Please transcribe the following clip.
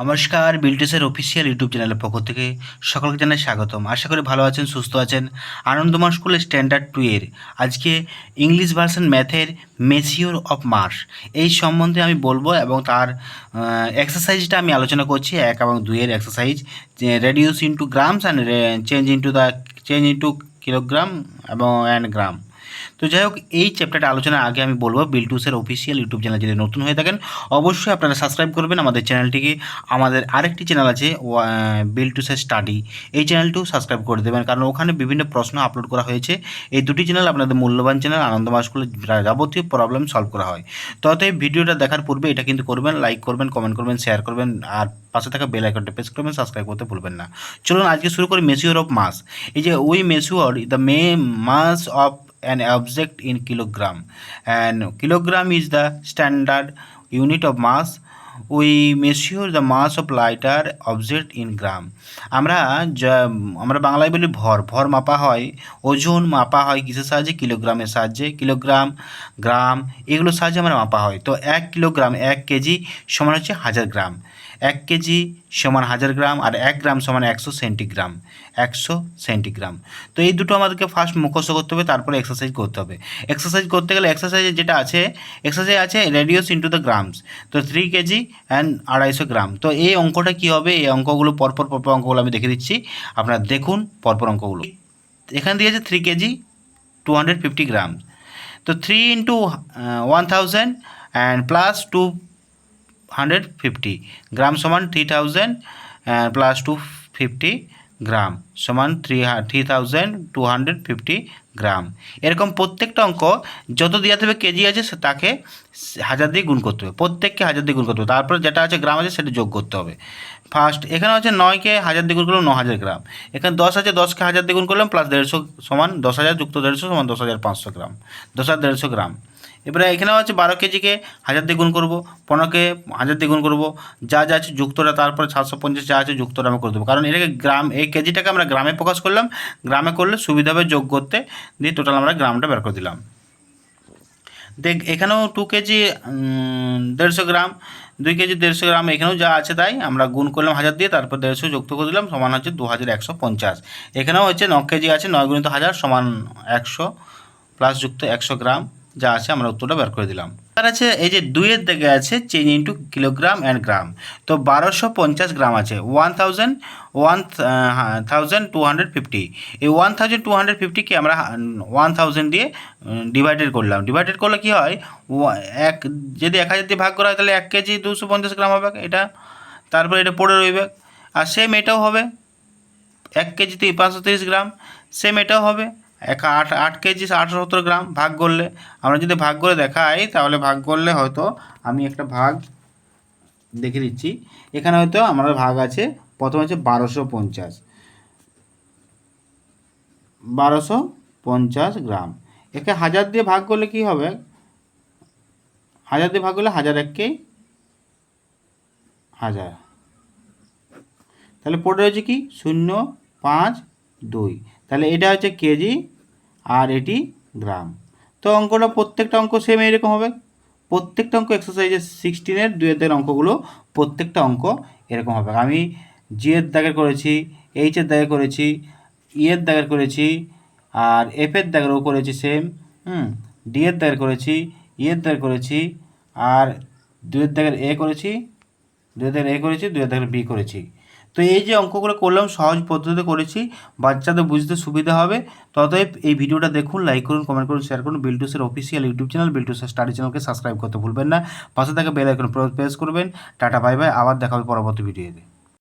নমস্কার, বিলটেসের official YouTube চ্যানেলের পক্ষ থেকে সকলকে জানাই স্বাগতম। আশা করি ভালো আছেন, সুস্থ আছেন। আনন্দময় স্কুলের স্ট্যান্ডার্ড টু এর আজকে ইংলিশ ভার্সন ম্যাথের মেসিওর অফ মার্স এই সম্বন্ধে আমি বলব এবং তার এক্সারসাইজটা আমি আলোচনা করছি, এক এবং দুইয়ের exercise reduce into grams and change into the change into kilogram এবং অ্যান্ড গ্রাম তো যাই হোক, এই চ্যাপ্টারটা আলোচনার আগে আমি বলব বিলটুসের অফিসিয়াল ইউটিউব চ্যানেল যদি নতুন হয়ে থাকেন, অবশ্যই আপনারা সাবস্ক্রাইব করবেন আমাদের চ্যানেলটিকে আমাদের আরেকটি চ্যানেল আছে বিলটুসের স্টাডি এই চ্যানেলটিও সাবস্ক্রাইব করে দেবেন, কারণ ওখানে বিভিন্ন প্রশ্ন আপলোড করা হয়েছে। এই দুটি চ্যানেল আপনাদের মূল্যবান চ্যানেল আনন্দময় স্কুলে যাবতীয় প্রবলেম সলভ করা হয়। তো অতএব ভিডিওটা দেখার পূর্বে এটা কিন্তু করবেন লাইক করবেন কমেন্ট করবেন শেয়ার করবেন, আর পাশে থাকা বেল আইকনটা প্রেস করবেন সাবস্ক্রাইব করতে ভুলবেন না। চলুন আজকে শুরু করি মেসিওর অফ মাস এই যে we measure the May mass of an object in kilogram. And kilogram is the standard unit of mass we measure the mass of lighter object in gram আমরা আমরা বাংলায় বলি ভর। ভর মাপা হয়, ওজন মাপা হয় কিসের সাহায্যে? কিলোগ্রামের সাহায্যে। কিলোগ্রাম, গ্রাম, এগুলোর সাহায্যে আমরা মাপা হয়। তো এক কিলোগ্রাম, এক কেজি সমান হচ্ছে হাজার গ্রাম। এক কেজি সমান হাজার গ্রাম আর এক গ্রাম সমান একশো সেন্টিগ্রাম। একশো সেন্টিগ্রাম। তো এই দুটো আমাদেরকে ফার্স্ট মুখস্থ করতে হবে, তারপরে এক্সারসাইজ করতে হবে। এক্সারসাইজ করতে গেলে এক্সারসাইজে যেটা আছে এক্সারসাইজ আছে রেডিওস ইন্টু দ্য গ্রামস তো থ্রি কেজি অ্যান্ড আড়াইশো গ্রাম। তো এই অঙ্কটা কী হবে? এই অঙ্কগুলো, পরপর পরপর অঙ্কগুলো আমি দেখে দিচ্ছি। আপনারা দেখুন পরপর অঙ্কগুলো। এখানে দিয়েছে three KG two hundred fifty gram তো three into one thousand and plus two hundred fifty gram সমান three thousand plus two fifty gram সমান three three thousand two hundred fifty gram এরকম প্রত্যেকটা অঙ্ক যত দেওয়া থাকবে কেজি আছে, সে তাকে হাজার দিয়ে গুণ করতে হবে। প্রত্যেককে হাজার দিয়ে গুণ করতে হবে। তারপর যেটা আছে গ্রাম আছে, সেটা যোগ করতে হবে। ফার্স্ট এখানে হচ্ছে নয়কে হাজার দ্বিগুণ করলাম, ন হাজার গ্রাম এখানে দশ আছে দশকে হাজার দ্বিগুণ করলাম প্লাস দেড়শো সমান দশ হাজার যুক্ত দেড়শো সমান দশ হাজার পাঁচশো গ্রাম দশ হাজার দেড়শো গ্রাম এবারে এখানেও আছে বারো কেজিকে হাজার দিয়ে গুণ করব পনেরোকে হাজার দিয়ে গুণ করব। যা যা আছে যুক্তটা, তারপরে সাতশো পঞ্চাশ যা আছে যুক্তটা আমি করে দেবো। কারণ এটাকে গ্রাম এই কেজিটাকে আমরা গ্রামে প্রকাশ করলাম। গ্রামে করলে সুবিধা হবে যোগ করতে। দিয়ে টোটাল আমরা গ্রামটা বের করে দিলাম। দেখ, এখানেও টু কেজি দেড়শো গ্রাম, দুই কেজি দেড়শো গ্রাম, এখানেও যা আছে তাই। আমরা গুণ করলাম হাজার দিয়ে, তারপর দেড়শো যুক্ত করে দিলাম, সমান হচ্ছে দু হাজার একশো পঞ্চাশ। এখানেও হচ্ছে ন কেজি আছে, নয় গুণিত হাজার সমান একশো প্লাস যুক্ত একশো গ্রাম। যা আছে আমরা উত্তরটা বের করে দিলাম। তার আছে, এই যে দুইয়ের দিকে আছে change into kilogram and gram তো বারোশো পঞ্চাশ গ্রাম আছে one thousand one thousand two hundred fifty এই ওয়ান থাউজেন্ড টু হান্ড্রেড ফিফটিকে আমরা ওয়ান থাউজেন্ড দিয়ে ডিভাইডেড করলাম। ডিভাইডেড করলে কী হয়? এক, যদি এক হাজার দিয়ে ভাগ করা হয়, তাহলে এক কেজি দুশো পঞ্চাশ গ্রাম হবে এটা। তারপরে এটা পড়ে রইবে। আর সেম এটাও হবে। এক কেজিতে পাঁচশো তিরিশ গ্রাম। সেম এটাও হবে। এক আট আট কেজি আটশো সত্তর গ্রাম ভাগ করলে, আমরা যদি ভাগ করে দেখাই, তাহলে ভাগ করলে হয়তো আমি একটা ভাগ দেখে দিচ্ছি। এখানে হয়তো আমার ভাগ আছে, প্রথম হচ্ছে বারোশো পঞ্চাশ। বারোশো পঞ্চাশ গ্রাম। একে হাজার দিয়ে ভাগ করলে কি হবে? হাজার দিয়ে ভাগ করলে হাজার এককে হাজার। তাহলে পড়ে রয়েছে কি? শূন্য পাঁচ দুই। তাহলে এটা হচ্ছে কেজি আর এটি গ্রাম। তো অঙ্কটা প্রত্যেকটা অঙ্ক সেম এরকম হবে। প্রত্যেকটা অঙ্ক এক্সারসাইজের সিক্সটিনের দুয়ের অঙ্কগুলো প্রত্যেকটা অঙ্ক এরকম হবে। আমি জি এর দাগের করেছি এইচ এর দাগের করেছি ইয়ের দাগের করেছি, আর এফের দাগেরও করেছি সেম হুম ডি এর দাগের করেছি ইয়ের দাগের করেছি, আর দুয়ের দাগের এ করেছি দুয়ের দাগের এ করেছি দুয়ের দাগের বি করেছি। তো এই যে অঙ্কগুলো করলাম, সহজ পদ্ধতিতে করেছি, বাচ্চাদের বুঝতে সুবিধা হবে। ততএব এই ভিডিওটা দেখুন লাইক করুন কমেন্ট করুন শেয়ার করুন। বিলটুসের অফিসিয়াল ইউটিউব চ্যানেল বিলটুসের স্টাডি চ্যানেলকে সাবস্ক্রাইব করতে ভুলবেন না। পাশে থাকা বেল আইকন প্রেস করবেন। টাটা বাই বাই আবার দেখা হবে পরবর্তী ভিডিওতে